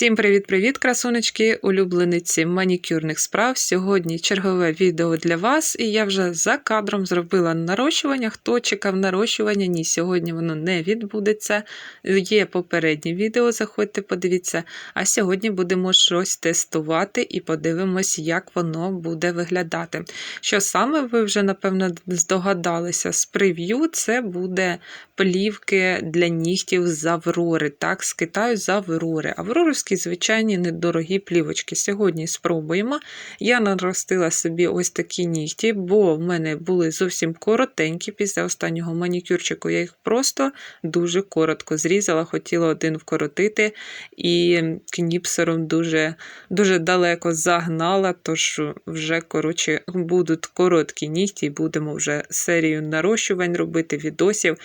Всім привіт-привіт, красунечки, улюблениці манікюрних справ. Сьогодні чергове відео для вас, і я вже за кадром зробила нарощування. Хто чекав нарощування? Ні, сьогодні воно не відбудеться. Є попереднє відео, заходьте, подивіться. А сьогодні будемо щось тестувати і подивимось, як воно буде виглядати. Що саме ви вже, напевно, здогадалися з прев'ю, це буде плівки для нігтів з Аврори. Так, з Китаю з Аврори. Авроровські звичайні недорогі плівочки. Сьогодні спробуємо. Я наростила собі ось такі нігті, бо в мене були зовсім коротенькі. Після останнього манікюрчику я їх просто дуже коротко зрізала, хотіла один вкоротити і кніпсером дуже, дуже далеко загнала, тож вже коротше, будуть короткі нігті, і будемо вже серію нарощувань робити, відосів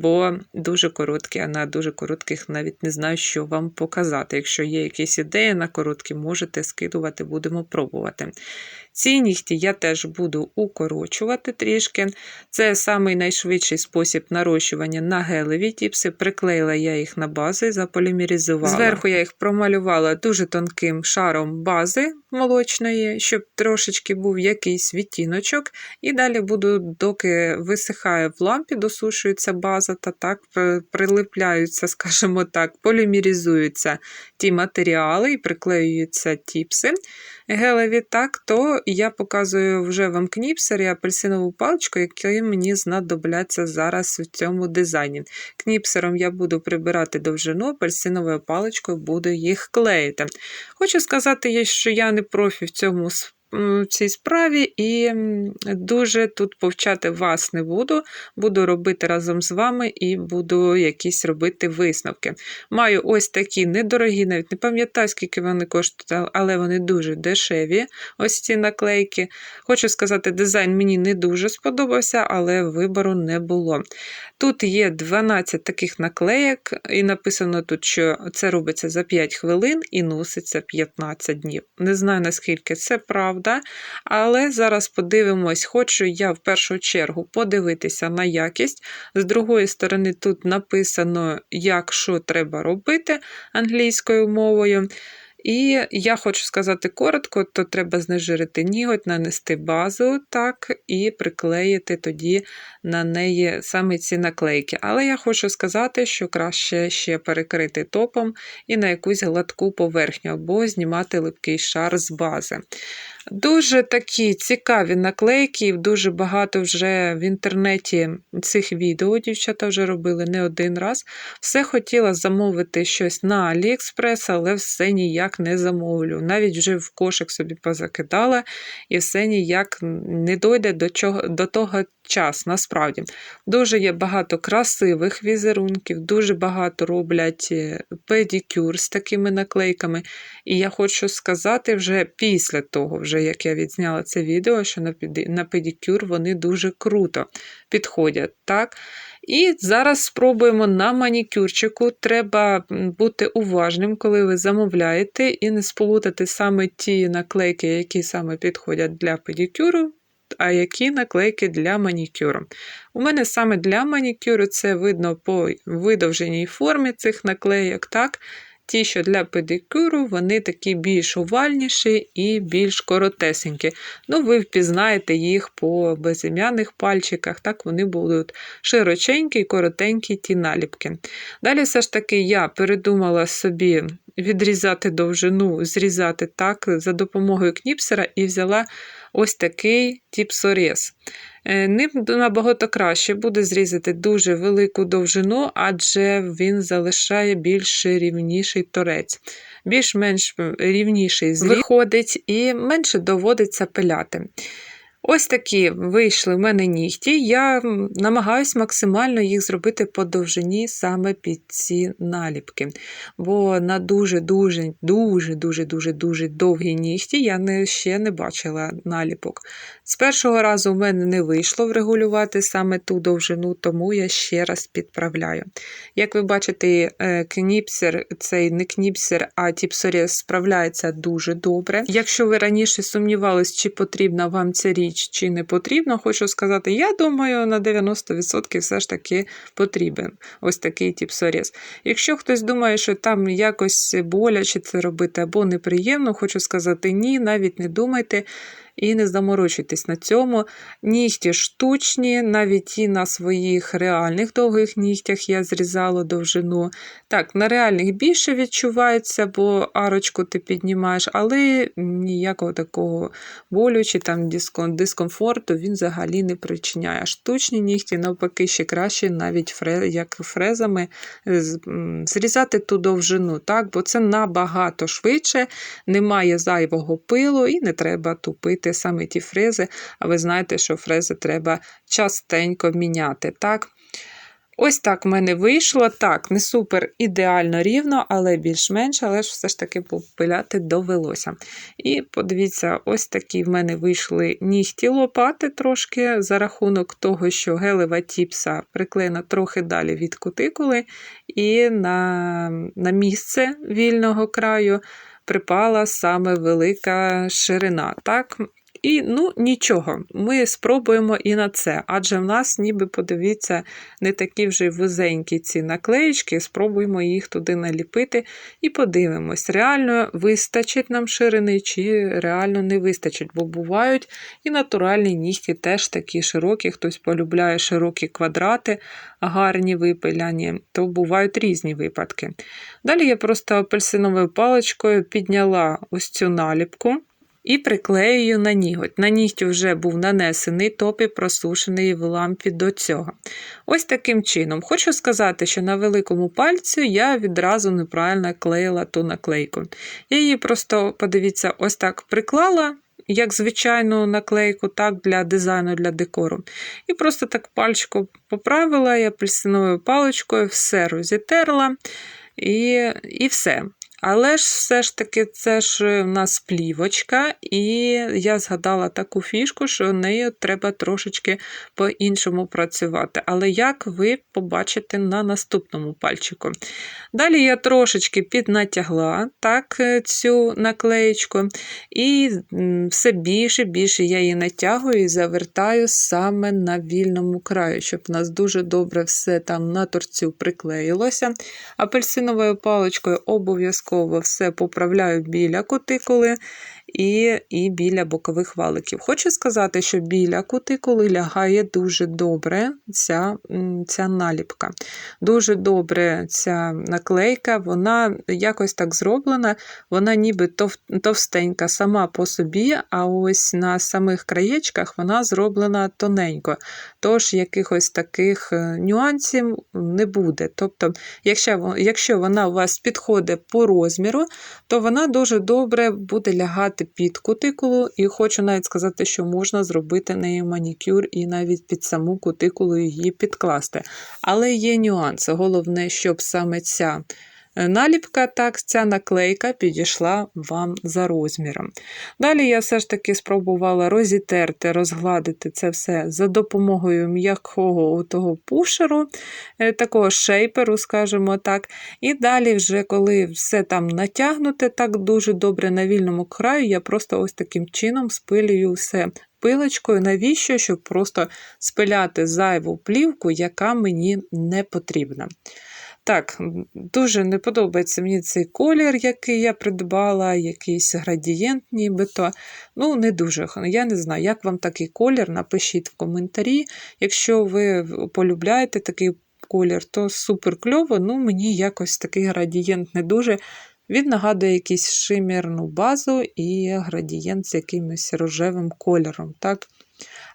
бо дуже короткі, а на дуже коротких навіть не знаю, що вам показати. Якщо є якісь ідеї на короткі, можете скидувати, будемо пробувати. Ці нігті я теж буду укорочувати трішки. Це самий найшвидший спосіб нарощування на гелеві тіпси. Приклеїла я їх на бази, заполімеризувала. Зверху я їх промалювала дуже тонким шаром бази молочної, щоб трошечки був якийсь відтіночок. І далі буду, доки висихає в лампі, досушується база, та так прилипляються, скажімо так, полімеризуються ті матеріали і приклеюються тіпси гелеві, так, то я показую вже вам кніпсер і апельсинову паличку, які мені знадобляться зараз в цьому дизайні. Кніпсером я буду прибирати довжину, апельсиновою паличкою буду їх клеїти. Хочу сказати, що я не профі в цьому в цій справі, і дуже тут повчати вас не буду. Буду робити разом з вами і буду якісь робити висновки. Маю ось такі недорогі, навіть не пам'ятаю, скільки вони коштують, але вони дуже дешеві. Ось ці наклейки. Хочу сказати, дизайн мені не дуже сподобався, але вибору не було. Тут є 12 таких наклеєк, і написано тут, що це робиться за 5 хвилин і носиться 15 днів. Не знаю, наскільки це правда, але зараз подивимось, хочу я в першу чергу подивитися на якість. З другої сторони, тут написано, як що треба робити англійською мовою. І я хочу сказати коротко, то треба знежирити ніготь, нанести базу, так, і приклеїти тоді на неї саме ці наклейки. Але я хочу сказати, що краще ще перекрити топом і на якусь гладку поверхню, або знімати липкий шар з бази. Дуже такі цікаві наклейки, дуже багато вже в інтернеті цих відео дівчата вже робили не один раз. Все хотіла замовити щось на AliExpress, але все ніяк не замовлю. Навіть вже в кошик собі позакидала, і все ніяк не дойде до, чого, до того час. Насправді. Дуже є багато красивих візерунків, дуже багато роблять е, педикюр з такими наклейками. І я хочу сказати, вже після того, вже як я відзняла це відео, що на педикюр вони дуже круто підходять. так? І зараз спробуємо на манікюрчику. Треба бути уважним, коли ви замовляєте, і не сполутати саме ті наклейки, які саме підходять для педикюру, а які наклейки для манікюру. У мене саме для манікюру це видно по видовженій формі цих наклейок. так? Ті, що для педикюру, вони такі більш овальніші і більш коротесенькі. Ну, ви впізнаєте їх по безім'яних пальчиках, так вони будуть широченькі і коротенькі ті наліпки. Далі, все ж таки, я передумала собі відрізати довжину, зрізати так за допомогою кніпсера і взяла ось такий тип Е, ним набагато краще буде зрізати дуже велику довжину, адже він залишає більш рівніший торець. Більш-менш рівніший зріз виходить і менше доводиться пиляти. Ось такі вийшли в мене нігті. Я намагаюся максимально їх зробити по довжині саме під ці наліпки. Бо на дуже-дуже, дуже-дуже дуже дуже довгі нігті я не, ще не бачила наліпок. З першого разу в мене не вийшло врегулювати саме ту довжину, тому я ще раз підправляю. Як ви бачите, е, кніпсер, цей не кніпсер, а тіпсорез справляється дуже добре. Якщо ви раніше сумнівались, чи потрібна вам ця річ, ніч чи не потрібно, хочу сказати, я думаю, на 90% все ж таки потрібен ось такий тип псоріз. Якщо хтось думає, що там якось боляче це робити або неприємно, хочу сказати ні, навіть не думайте. І не заморочуйтесь на цьому. Нігті штучні, навіть і на своїх реальних довгих нігтях я зрізала довжину. Так, на реальних більше відчувається, бо арочку ти піднімаєш, але ніякого такого болю чи там дискомфорту він взагалі не причиняє. Штучні нігті, навпаки, ще краще, навіть фре, як фрезами, зрізати ту довжину, так? бо це набагато швидше, немає зайвого пилу і не треба тупити саме ті фрези, а ви знаєте, що фрези треба частенько міняти. так? Ось так в мене вийшло. Так, не супер ідеально рівно, але більш-менш, але ж все ж таки попиляти довелося. І подивіться, ось такі в мене вийшли нігті лопати трошки за рахунок того, що гелева тіпса приклеєна трохи далі від кутикули, і на, на місце вільного краю. Припала саме велика ширина. Так, і ну нічого, ми спробуємо і на це. Адже в нас, ніби, подивіться, не такі вже вузенькі ці наклеїчки, спробуємо їх туди наліпити і подивимось, реально вистачить нам ширини, чи реально не вистачить, бо бувають і натуральні нігті теж такі широкі, хтось полюбляє широкі квадрати, гарні випиляні, то бувають різні випадки. Далі я просто апельсиновою паличкою підняла ось цю наліпку і приклеюю на ніготь. На нігті вже був нанесений топ і просушений в лампі до цього. Ось таким чином. Хочу сказати, що на великому пальці я відразу неправильно клеїла ту наклейку. Я її просто, подивіться, ось так приклала. Як звичайну наклейку, так для дизайну, для декору. І просто так пальчиком поправила, і апельсиновою паличкою все розітерла і, і все. Але ж все ж таки це ж в нас плівочка, і я згадала таку фішку, що нею треба трошечки по-іншому працювати. Але як ви побачите на наступному пальчику. Далі я трошечки піднатягла так, е, цю наклеєчку, і все більше більше я її натягую і завертаю саме на вільному краю, щоб у нас дуже добре все там на торцю приклеїлося. Апельсиновою паличкою обов'язково обов'язково все поправляю біля кутикули і і біля бокових валиків. Хочу сказати, що біля кутикули лягає дуже добре ця ця наліпка. Дуже добре ця наклейка, вона якось так зроблена, вона ніби тов, товстенька сама по собі, а ось на самих краєчках вона зроблена тоненько. Тож якихось таких е, нюансів не буде. Тобто, якщо якщо вона у вас підходить по розміру, то вона дуже добре буде лягати під кутикулу, і хочу навіть сказати, що можна зробити нею манікюр і навіть під саму кутикулу її підкласти. Але є нюанси. Головне, щоб саме ця наліпка, так, ця наклейка підійшла вам за розміром. Далі я все ж таки спробувала розітерти, розгладити це все за допомогою м'якого того пушеру, е, такого шейперу, скажімо так. І далі, вже коли все там натягнуте, так дуже добре на вільному краю, я просто ось таким чином спилюю все. Пилочкою, навіщо? Щоб просто спиляти зайву плівку, яка мені не потрібна. Так, дуже не подобається мені цей колір, який я придбала, якийсь градієнт, нібито. Ну, не дуже. Я не знаю, як вам такий колір, напишіть в коментарі. Якщо ви полюбляєте такий колір, то супер кльово. Ну, мені якось такий градієнт не дуже. Він нагадує якусь шимірну базу і градієнт з якимось рожевим кольором. так?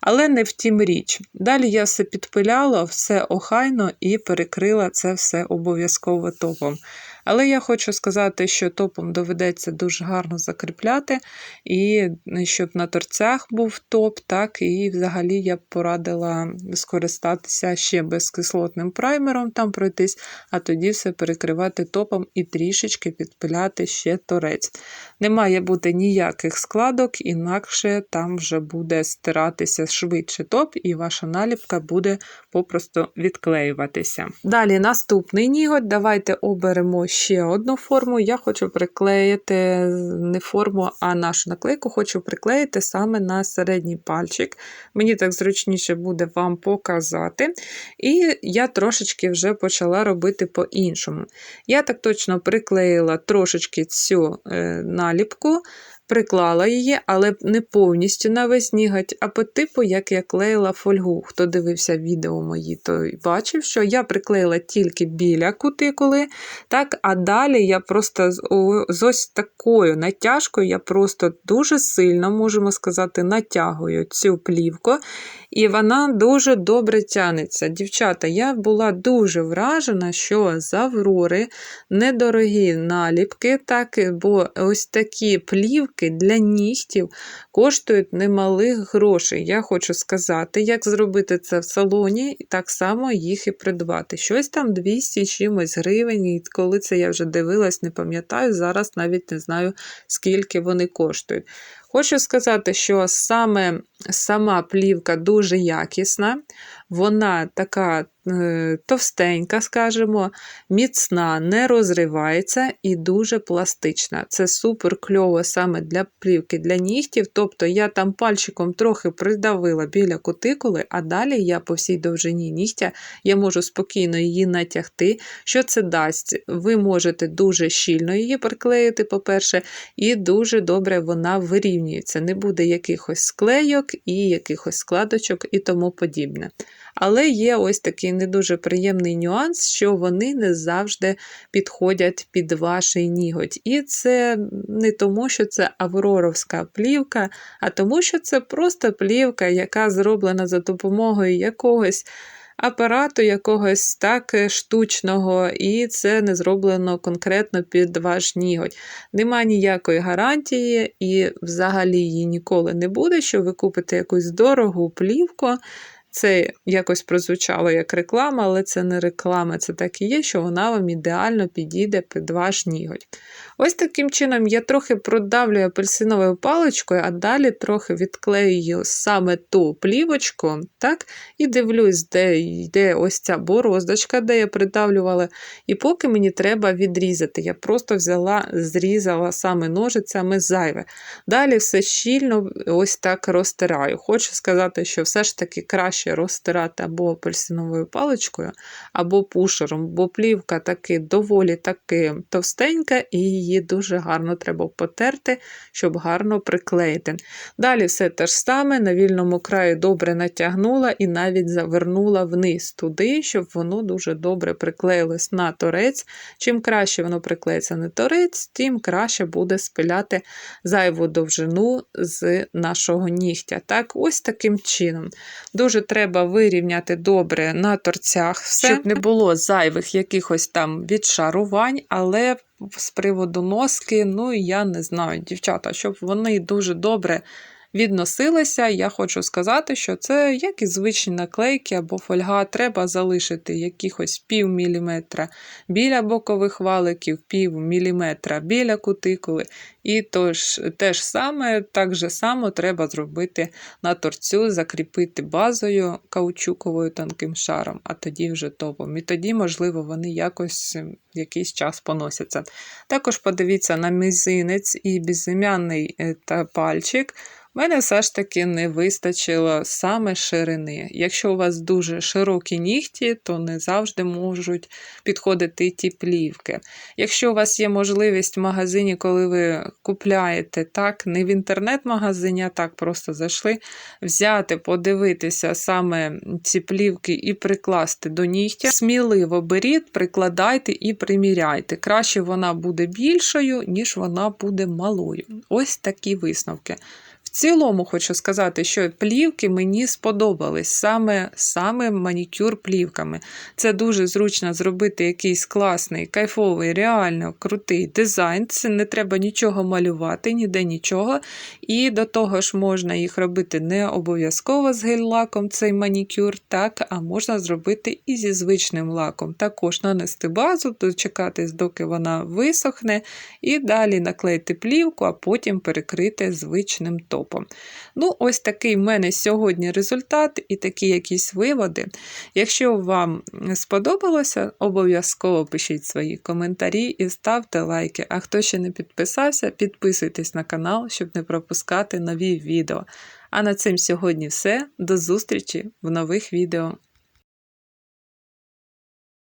Але не в тім річ. Далі я все підпиляла, все охайно і перекрила це все обов'язково топом. Але я хочу сказати, що топом доведеться дуже гарно закріпляти, і щоб на торцях був топ, так, і взагалі я б порадила скористатися ще безкислотним праймером, там пройтись, а тоді все перекривати топом і трішечки підпиляти ще торець. Не має бути ніяких складок, інакше там вже буде стиратися швидше топ, і ваша наліпка буде попросту відклеюватися. Далі наступний ніготь, давайте оберемо ще одну форму. Я хочу приклеїти не форму, а нашу наклейку хочу приклеїти саме на середній пальчик. Мені так зручніше буде вам показати. І я трошечки вже почала робити по-іншому. Я так точно приклеїла трошечки цю е, наліпку приклала її, але не повністю на весь ніготь, а по типу, як я клеїла фольгу. Хто дивився відео мої, той бачив, що я приклеїла тільки біля кутикули, так, а далі я просто з ось такою натяжкою, я просто дуже сильно, можемо сказати, натягую цю плівку. І вона дуже добре тянеться. Дівчата, я була дуже вражена, що з Аврори недорогі наліпки, так, бо ось такі плівки для нігтів коштують немалих грошей. Я хочу сказати, як зробити це в салоні, і так само їх і придбати. Щось там 200 чимось гривень, і коли це я вже дивилась, не пам'ятаю, зараз навіть не знаю, скільки вони коштують. Хочу сказати, що саме сама плівка дуже якісна, вона така е, товстенька, скажімо, міцна, не розривається і дуже пластична. Це супер кльово саме для плівки для нігтів. Тобто я там пальчиком трохи придавила біля кутикули, а далі я по всій довжині нігтя я можу спокійно її натягти. Що це дасть? Ви можете дуже щільно її приклеїти, по-перше, і дуже добре вона вирівнюється. Не буде якихось склейок і якихось складочок і тому подібне. Але є ось такий не дуже приємний нюанс, що вони не завжди підходять під ваш ніготь. І це не тому, що це авроровська плівка, а тому, що це просто плівка, яка зроблена за допомогою якогось. Апарату якогось так штучного, і це не зроблено конкретно під ваш ніготь. Нема ніякої гарантії, і взагалі її ніколи не буде, що ви купите якусь дорогу плівку, це якось прозвучало як реклама, але це не реклама, це так і є, що вона вам ідеально підійде під ваш ніготь. Ось таким чином я трохи продавлюю апельсиновою паличкою, а далі трохи відклею саме ту плівочку, так, і дивлюсь, де йде ось ця бороздочка, де я придавлювала. І поки мені треба відрізати, я просто взяла, зрізала саме ножицями зайве. Далі все щільно ось так розтираю. Хочу сказати, що все ж таки краще розтирати або апельсиновою паличкою, або пушером, бо плівка таки доволі таки товстенька і її дуже гарно треба потерти, щоб гарно приклеїти. Далі все те ж саме, на вільному краї добре натягнула і навіть завернула вниз туди, щоб воно дуже добре приклеїлось на торець. Чим краще воно приклеїться на торець, тим краще буде спиляти зайву довжину з нашого нігтя. Так, Ось таким чином. Дуже треба вирівняти добре на торцях, все. щоб не було зайвих якихось там відшарувань, але з приводу носки, ну я не знаю, дівчата, щоб вони дуже добре відносилися, я хочу сказати, що це як і звичні наклейки або фольга, треба залишити якихось пів міліметра біля бокових валиків, пів міліметра біля кутикули. І тож, те ж саме, так же само треба зробити на торцю, закріпити базою каучуковою тонким шаром, а тоді вже топом. І тоді, можливо, вони якось якийсь час поносяться. Також подивіться на мізинець і безім'яний е, пальчик мене все ж таки не вистачило саме ширини. Якщо у вас дуже широкі нігті, то не завжди можуть підходити ті плівки. Якщо у вас є можливість в магазині, коли ви купляєте так, не в інтернет-магазині, а так просто зайшли, взяти, подивитися саме ці плівки і прикласти до нігтя, сміливо беріть, прикладайте і приміряйте. Краще вона буде більшою, ніж вона буде малою. Ось такі висновки цілому хочу сказати, що плівки мені сподобались саме саме манікюр плівками. Це дуже зручно зробити якийсь класний, кайфовий, реально крутий дизайн. Це не треба нічого малювати, ніде нічого. І до того ж можна їх робити не обов'язково з гель-лаком, цей манікюр, так, а можна зробити і зі звичним лаком. Також нанести базу, дочекатись, доки вона висохне, і далі наклеїти плівку, а потім перекрити звичним топом фотошопом. Ну, ось такий в мене сьогодні результат і такі якісь виводи. Якщо вам сподобалося, обов'язково пишіть свої коментарі і ставте лайки. А хто ще не підписався, підписуйтесь на канал, щоб не пропускати нові відео. А на цим сьогодні все. До зустрічі в нових відео.